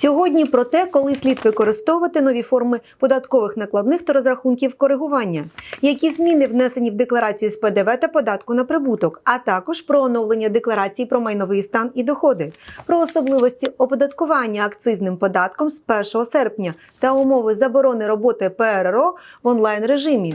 Сьогодні про те, коли слід використовувати нові форми податкових накладних та розрахунків коригування, які зміни внесені в декларації з ПДВ та податку на прибуток, а також про оновлення декларації про майновий стан і доходи, про особливості оподаткування акцизним податком з 1 серпня та умови заборони роботи ПРРО в онлайн режимі.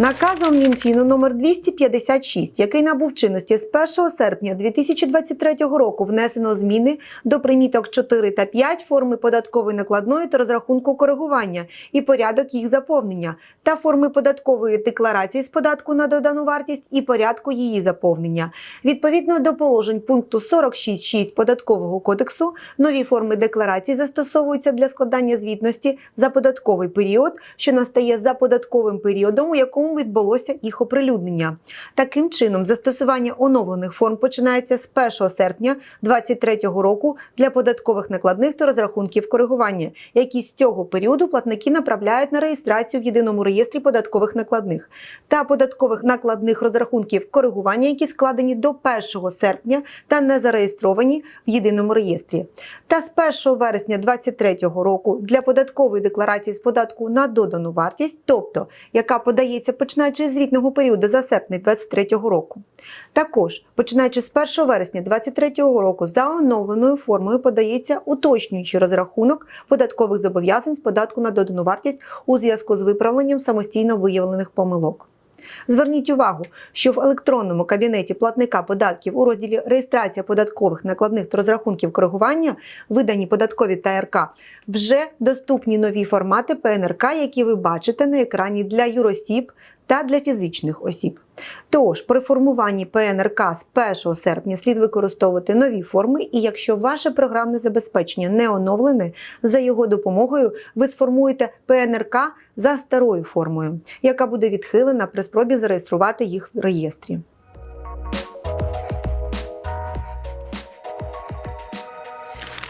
Наказом Мінфіну номер 256, який набув чинності з 1 серпня 2023 року, внесено зміни до приміток 4 та 5 форми податкової накладної та розрахунку коригування і порядок їх заповнення, та форми податкової декларації з податку на додану вартість і порядку її заповнення. Відповідно до положень пункту 46.6 податкового кодексу, нові форми декларації застосовуються для складання звітності за податковий період, що настає за податковим періодом, у якому відбулося їх оприлюднення. Таким чином, застосування оновлених форм починається з 1 серпня 2023 року для податкових накладних та розрахунків коригування, які з цього періоду платники направляють на реєстрацію в єдиному реєстрі податкових накладних та податкових накладних розрахунків коригування, які складені до 1 серпня та не зареєстровані в єдиному реєстрі. Та з 1 вересня 2023 року для податкової декларації з податку на додану вартість, тобто яка подається починаючи з звітного періоду за серпень 2023 року. Також, починаючи з 1 вересня 2023 року, за оновленою формою подається уточнюючий розрахунок податкових зобов'язань з податку на додану вартість у зв'язку з виправленням самостійно виявлених помилок. Зверніть увагу, що в електронному кабінеті платника податків у розділі реєстрація податкових накладних та розрахунків коригування, видані податкові та РК, вже доступні нові формати ПНРК, які ви бачите на екрані для юросіб та для фізичних осіб. Тож, при формуванні ПНРК з 1 серпня слід використовувати нові форми, і якщо ваше програмне забезпечення не оновлене, за його допомогою ви сформуєте ПНРК за старою формою, яка буде відхилена при спробі зареєструвати їх в реєстрі.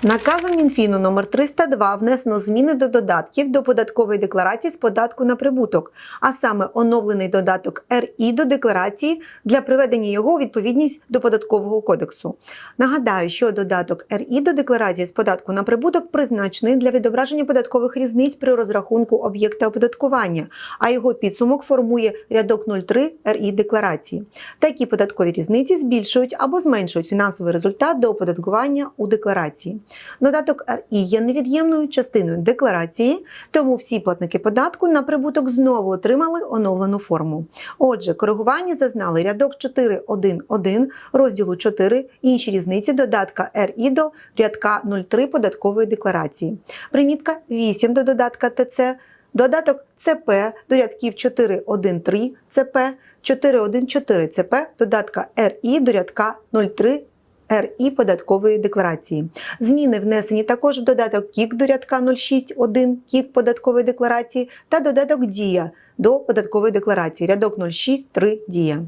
Наказом Мінфіну номер 302 внесено зміни до додатків до податкової декларації з податку на прибуток, а саме оновлений додаток РІ до декларації для приведення його у відповідність до податкового кодексу. Нагадаю, що додаток РІ до декларації з податку на прибуток призначений для відображення податкових різниць при розрахунку об'єкта оподаткування, а його підсумок формує рядок 03 РІ декларації. Такі податкові різниці збільшують або зменшують фінансовий результат до оподаткування у декларації. Додаток РІ є невід'ємною частиною декларації, тому всі платники податку на прибуток знову отримали оновлену форму. Отже, коригування зазнали рядок 4.1.1 розділу 4 інші різниці додатка РІ до рядка 03 податкової декларації. Примітка 8 до додатка ТЦ, додаток ЦП до рядків 4.1.3 ЦП, 4.1.4 ЦП, додатка РІ до рядка 03 РІ податкової декларації. Зміни внесені також в додаток КІК до рядка 06.1 КІК податкової декларації та додаток Дія до податкової декларації. Рядок 06.3 Дія.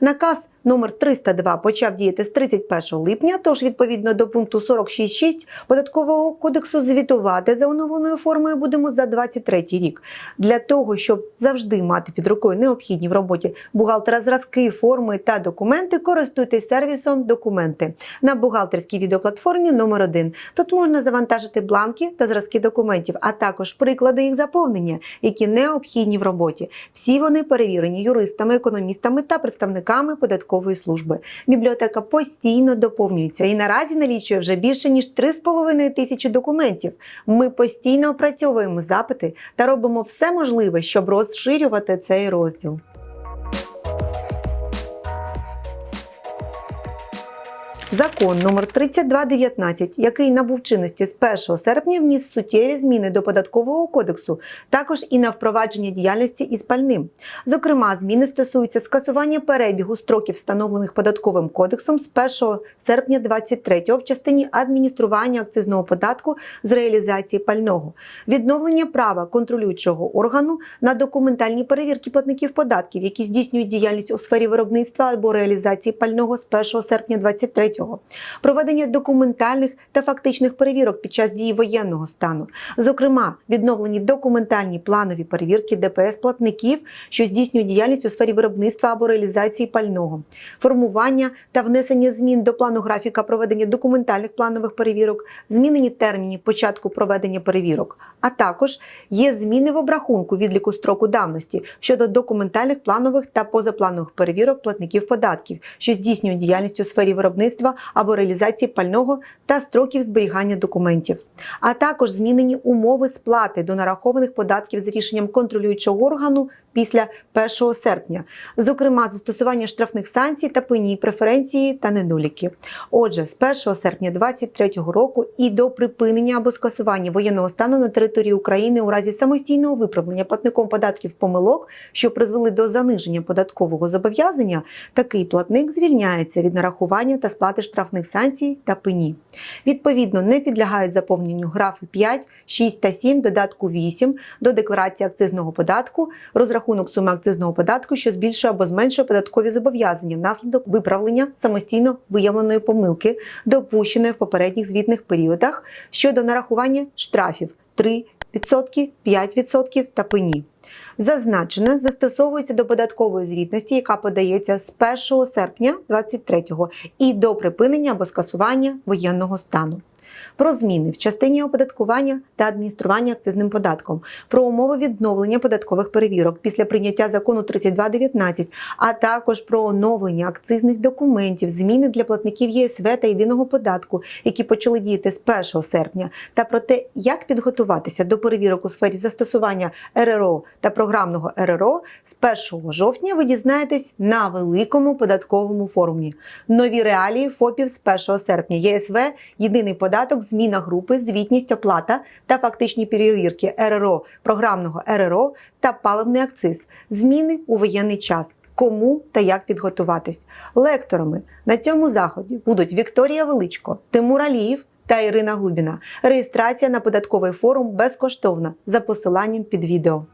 Наказ номер 302 почав діяти з 31 липня, тож відповідно до пункту 46.6 податкового кодексу звітувати за оновленою формою будемо за 23 рік. Для того, щоб завжди мати під рукою необхідні в роботі бухгалтера зразки, форми та документи, користуйтесь сервісом документи на бухгалтерській відеоплатформі номер 1 Тут можна завантажити бланки та зразки документів, а також приклади їх заповнення, які необхідні в роботі. Всі вони перевірені юристами, економістами та представниками податкової служби. Бібліотека постійно доповнюється і наразі налічує вже більше ніж 3,5 тисячі документів. Ми постійно опрацьовуємо запити та робимо все можливе, щоб розширювати цей розділ. Закон номер 3219, який набув чинності з 1 серпня, вніс суттєві зміни до податкового кодексу, також і на впровадження діяльності із пальним. Зокрема, зміни стосуються скасування перебігу строків, встановлених податковим кодексом з 1 серпня 23 в частині адміністрування акцизного податку з реалізації пального, відновлення права контролюючого органу на документальні перевірки платників податків, які здійснюють діяльність у сфері виробництва або реалізації пального з 1 серпня 23-го, проведення документальних та фактичних перевірок під час дії воєнного стану, зокрема, відновлені документальні планові перевірки ДПС платників, що здійснюють діяльність у сфері виробництва або реалізації пального, формування та внесення змін до плану графіка проведення документальних планових перевірок, змінені терміни початку проведення перевірок, а також є зміни в обрахунку відліку строку давності щодо документальних планових та позапланових перевірок платників податків, що здійснюють діяльність у сфері виробництва або реалізації пального та строків зберігання документів, а також змінені умови сплати до нарахованих податків з рішенням контролюючого органу після 1 серпня, зокрема застосування штрафних санкцій та пені, преференції та недоліки. Отже, з 1 серпня 2023 року і до припинення або скасування воєнного стану на території України у разі самостійного виправлення платником податків помилок, що призвели до заниження податкового зобов'язання, такий платник звільняється від нарахування та сплати штрафних санкцій та пені. Відповідно, не підлягають заповненню графи 5, 6 та 7 додатку 8 до декларації акцизного податку, розрахунок суми акцизного податку, що збільшує або зменшує податкові зобов'язання внаслідок виправлення самостійно виявленої помилки, допущеної в попередніх звітних періодах щодо нарахування штрафів 3%, 5% та пені. Зазначене застосовується до податкової звітності, яка подається з 1 серпня 2023 і до припинення або скасування воєнного стану. Про зміни в частині оподаткування та адміністрування акцизним податком, про умови відновлення податкових перевірок після прийняття закону 3219, а також про оновлення акцизних документів, зміни для платників ЄСВ та єдиного податку, які почали діяти з 1 серпня, та про те, як підготуватися до перевірок у сфері застосування РРО та програмного РРО з 1 жовтня ви дізнаєтесь на великому податковому форумі. Нові реалії ФОПів з 1 серпня ЄСВ, єдиний податок, зміна групи, звітність, оплата та фактичні перевірки РРО, програмного РРО та паливний акциз, зміни у воєнний час. Кому та як підготуватись лекторами на цьому заході будуть Вікторія Величко, Тимур Аліїв та Ірина Губіна. Реєстрація на податковий форум безкоштовна за посиланням під відео.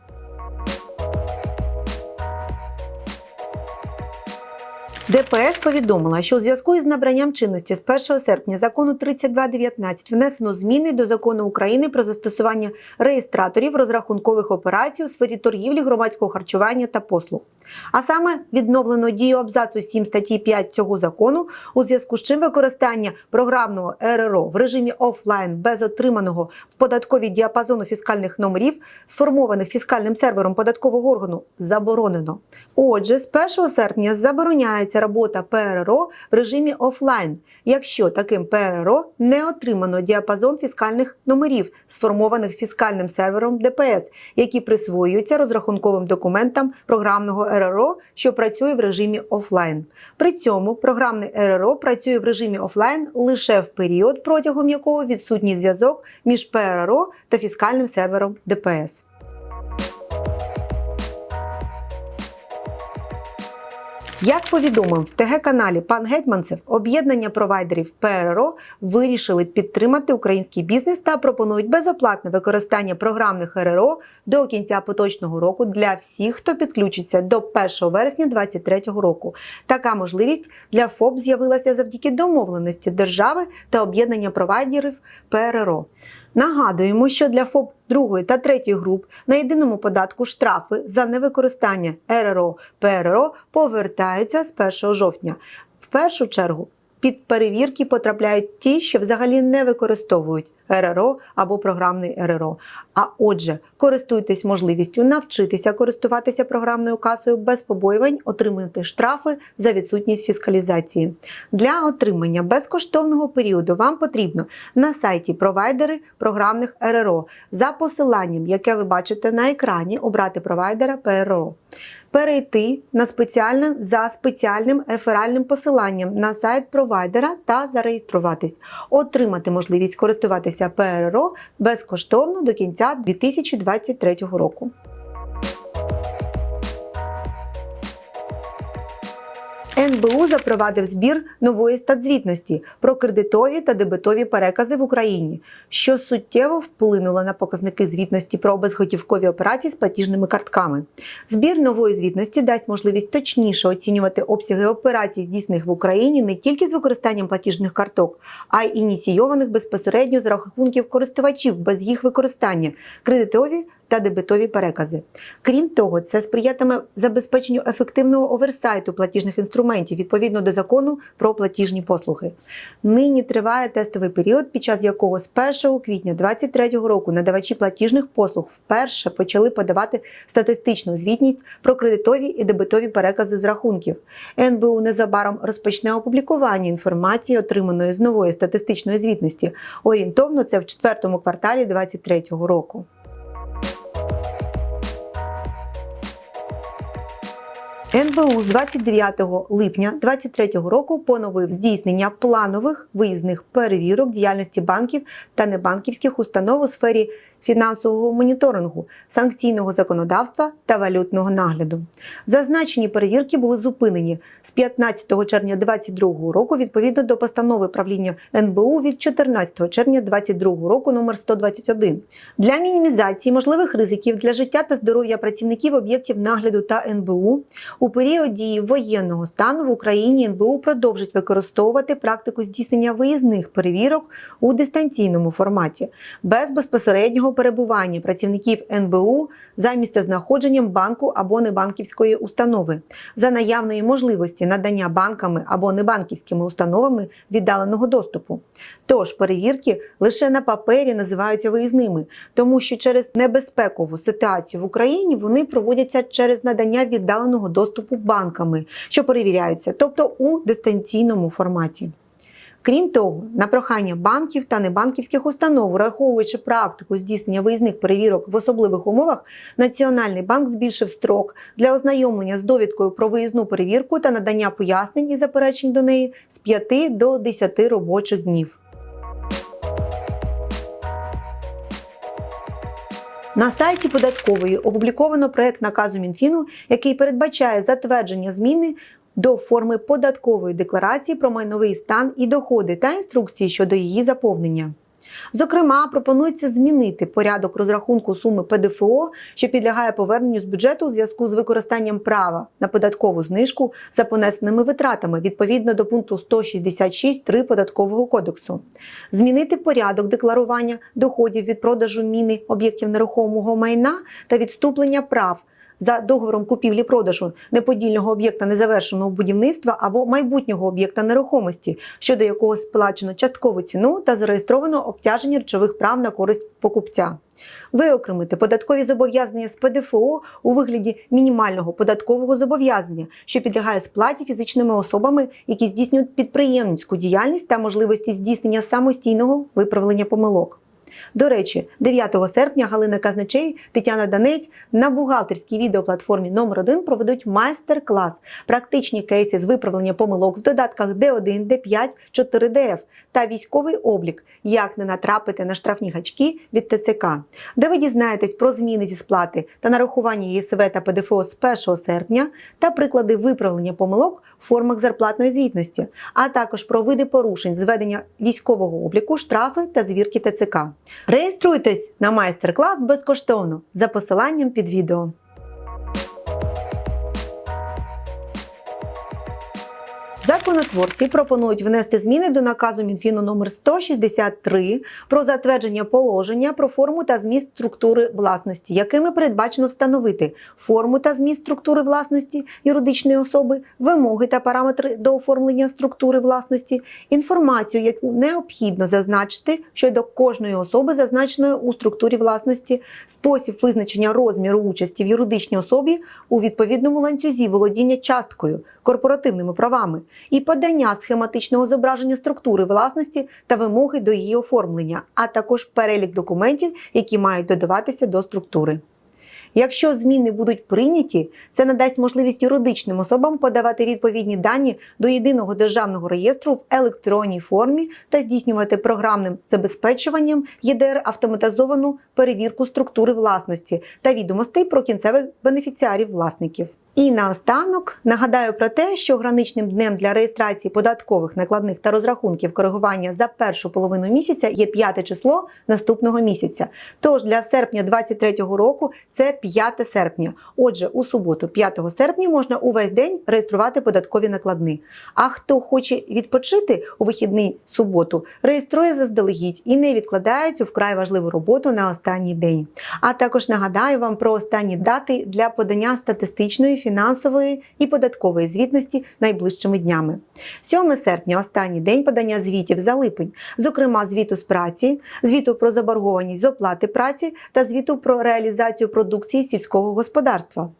ДПС повідомила, що у зв'язку із набранням чинності з 1 серпня закону 3219 внесено зміни до закону України про застосування реєстраторів розрахункових операцій у сфері торгівлі, громадського харчування та послуг. А саме відновлено дію абзацу 7 статті 5 цього закону, у зв'язку з чим використання програмного РРО в режимі офлайн без отриманого в податковій діапазону фіскальних номерів, сформованих фіскальним сервером податкового органу, заборонено. Отже, з 1 серпня забороняється робота ПРРО в режимі офлайн, якщо таким ПРРО не отримано діапазон фіскальних номерів, сформованих фіскальним сервером ДПС, які присвоюються розрахунковим документам програмного РРО, що працює в режимі офлайн. При цьому програмний РРО працює в режимі офлайн лише в період, протягом якого відсутній зв'язок між ПРРО та фіскальним сервером ДПС. Як повідомив в ТГ-каналі пан Гетьманцев, об'єднання провайдерів ПРРО вирішили підтримати український бізнес та пропонують безоплатне використання програмних РРО до кінця поточного року для всіх, хто підключиться до 1 вересня 2023 року. Така можливість для ФОП з'явилася завдяки домовленості держави та об'єднання провайдерів ПРРО. Нагадуємо, що для ФОП другої та третьої груп на єдиному податку штрафи за невикористання РРО ПРРО повертаються з 1 жовтня. В першу чергу під перевірки потрапляють ті, що взагалі не використовують РРО або програмний РРО. А отже, користуйтесь можливістю навчитися користуватися програмною касою без побоювань, отримати штрафи за відсутність фіскалізації. Для отримання безкоштовного періоду вам потрібно на сайті провайдери програмних РРО за посиланням, яке ви бачите на екрані, обрати провайдера ПРО. Перейти на спеціальне за спеціальним реферальним посиланням на сайт провайдера та зареєструватись, отримати можливість користуватися ПРРО безкоштовно до кінця 2023 року. НБУ запровадив збір нової статзвітності про кредитові та дебетові перекази в Україні, що суттєво вплинуло на показники звітності про безготівкові операції з платіжними картками. Збір нової звітності дасть можливість точніше оцінювати обсяги операцій, здійснених в Україні не тільки з використанням платіжних карток, а й ініційованих безпосередньо з рахунків користувачів без їх використання, кредитові та дебетові перекази. Крім того, це сприятиме забезпеченню ефективного оверсайту платіжних інструментів відповідно до закону про платіжні послуги. Нині триває тестовий період, під час якого з 1 квітня 2023 року надавачі платіжних послуг вперше почали подавати статистичну звітність про кредитові і дебетові перекази з рахунків. НБУ незабаром розпочне опублікування інформації, отриманої з нової статистичної звітності. Орієнтовно це в четвертому кварталі 2023 року. НБУ з 29 липня 2023 року поновив здійснення планових виїзних перевірок діяльності банків та небанківських установ у сфері фінансового моніторингу, санкційного законодавства та валютного нагляду. Зазначені перевірки були зупинені з 15 червня 2022 року відповідно до постанови правління НБУ від 14 червня 2022 року номер 121 для мінімізації можливих ризиків для життя та здоров'я працівників об'єктів нагляду та НБУ у період дії воєнного стану в Україні НБУ продовжить використовувати практику здійснення виїзних перевірок у дистанційному форматі без безпосереднього перебування працівників НБУ за місцезнаходженням банку або небанківської установи за наявної можливості надання банками або небанківськими установами віддаленого доступу. Тож перевірки лише на папері називаються виїзними, тому що через небезпекову ситуацію в Україні вони проводяться через надання віддаленого доступу банками, що перевіряються, тобто у дистанційному форматі. Крім того, на прохання банків та небанківських установ, враховуючи практику здійснення виїзних перевірок в особливих умовах, Національний банк збільшив строк для ознайомлення з довідкою про виїзну перевірку та надання пояснень і заперечень до неї з 5 до 10 робочих днів. На сайті податкової опубліковано проект наказу Мінфіну, який передбачає затвердження зміни до форми податкової декларації про майновий стан і доходи та інструкції щодо її заповнення. Зокрема, пропонується змінити порядок розрахунку суми ПДФО, що підлягає поверненню з бюджету у зв'язку з використанням права на податкову знижку за понесеними витратами відповідно до пункту 166.3 податкового кодексу, змінити порядок декларування доходів від продажу міни об'єктів нерухомого майна та відступлення прав за договором купівлі-продажу неподільного об'єкта незавершеного будівництва або майбутнього об'єкта нерухомості, щодо якого сплачено часткову ціну та зареєстровано обтяження речових прав на користь покупця. Виокремити податкові зобов'язання з ПДФО у вигляді мінімального податкового зобов'язання, що підлягає сплаті фізичними особами, які здійснюють підприємницьку діяльність та можливості здійснення самостійного виправлення помилок. До речі, 9 серпня Галина Казначей, Тетяна Данець на бухгалтерській відеоплатформі номер 1 проведуть майстер-клас, практичні кейси з виправлення помилок в додатках D1, D5, 4DF та військовий облік, як не натрапити на штрафні гачки від ТЦК, де ви дізнаєтесь про зміни зі сплати та нарахування ЄСВ та ПДФО з 1 серпня та приклади виправлення помилок формах зарплатної звітності, а також про види порушень зведення військового обліку, штрафи та звірки ТЦК. Реєструйтесь на майстер-клас безкоштовно за посиланням під відео. Законотворці пропонують внести зміни до наказу Мінфіну номер 163 про затвердження положення про форму та зміст структури власності, якими передбачено встановити форму та зміст структури власності юридичної особи, вимоги та параметри до оформлення структури власності, інформацію, яку необхідно зазначити щодо кожної особи, зазначеної у структурі власності, спосіб визначення розміру участі в юридичній особі у відповідному ланцюзі володіння часткою, корпоративними правами і подання схематичного зображення структури власності та вимоги до її оформлення, а також перелік документів, які мають додаватися до структури. Якщо зміни будуть прийняті, це надасть можливість юридичним особам подавати відповідні дані до єдиного державного реєстру в електронній формі та здійснювати програмним забезпечуванням ЄДР автоматизовану перевірку структури власності та відомостей про кінцевих бенефіціарів власників. І наостанок нагадаю про те, що граничним днем для реєстрації податкових накладних та розрахунків коригування за першу половину місяця є 5 число наступного місяця. Тож для серпня 2023 року це 5 серпня. Отже, у суботу, 5 серпня, можна увесь день реєструвати податкові накладні. А хто хоче відпочити у вихідний суботу, реєструє заздалегідь і не відкладає цю вкрай важливу роботу на останній день. А також нагадаю вам про останні дати для подання статистичної, фінансової і податкової звітності найближчими днями. 7 серпня останній день подання звітів за липень, зокрема звіту з праці, звіту про заборгованість з оплати праці та звіту про реалізацію продукції сільського господарства.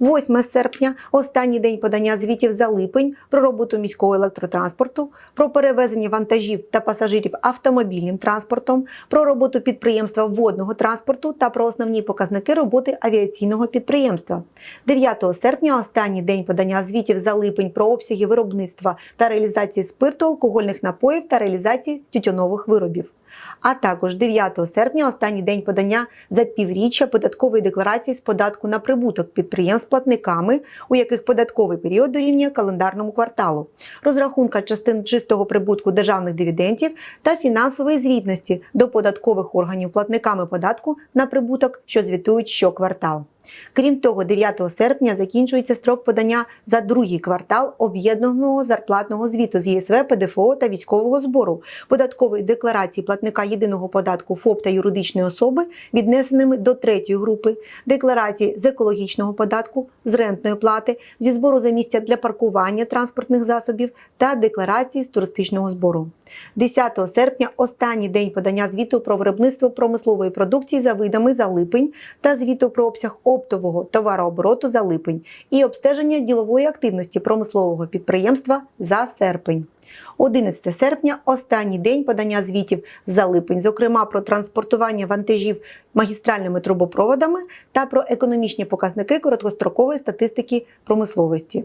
8 серпня останній день подання звітів за липень про роботу міського електротранспорту, про перевезення вантажів та пасажирів автомобільним транспортом, про роботу підприємства водного транспорту та про основні показники роботи авіаційного підприємства. 9 серпня останній день подання звітів за липень про обсяги виробництва та реалізації спирту, алкогольних напоїв та реалізації тютюнових виробів а також 9 серпня останній день подання за півріччя податкової декларації з податку на прибуток підприємств платниками, у яких податковий період дорівнює календарному кварталу, розрахунка частин чистого прибутку державних дивідендів та фінансової звітності до податкових органів платниками податку на прибуток, що звітують щоквартал. Крім того, 9 серпня закінчується строк подання за другий квартал об'єднаного зарплатного звіту з ЄСВ, ПДФО та військового збору, податкової декларації платника єдиного податку ФОП та юридичної особи, віднесеними до третьої групи, декларації з екологічного податку, з рентної плати, зі збору за місця для паркування транспортних засобів та декларації з туристичного збору. 10 серпня останній день подання звіту про виробництво промислової продукції за видами за липень та звіту про обсяг оптового товарообороту за липень і обстеження ділової активності промислового підприємства за серпень. 11 серпня останній день подання звітів за липень, зокрема про транспортування вантажів магістральними трубопроводами та про економічні показники короткострокової статистики промисловості.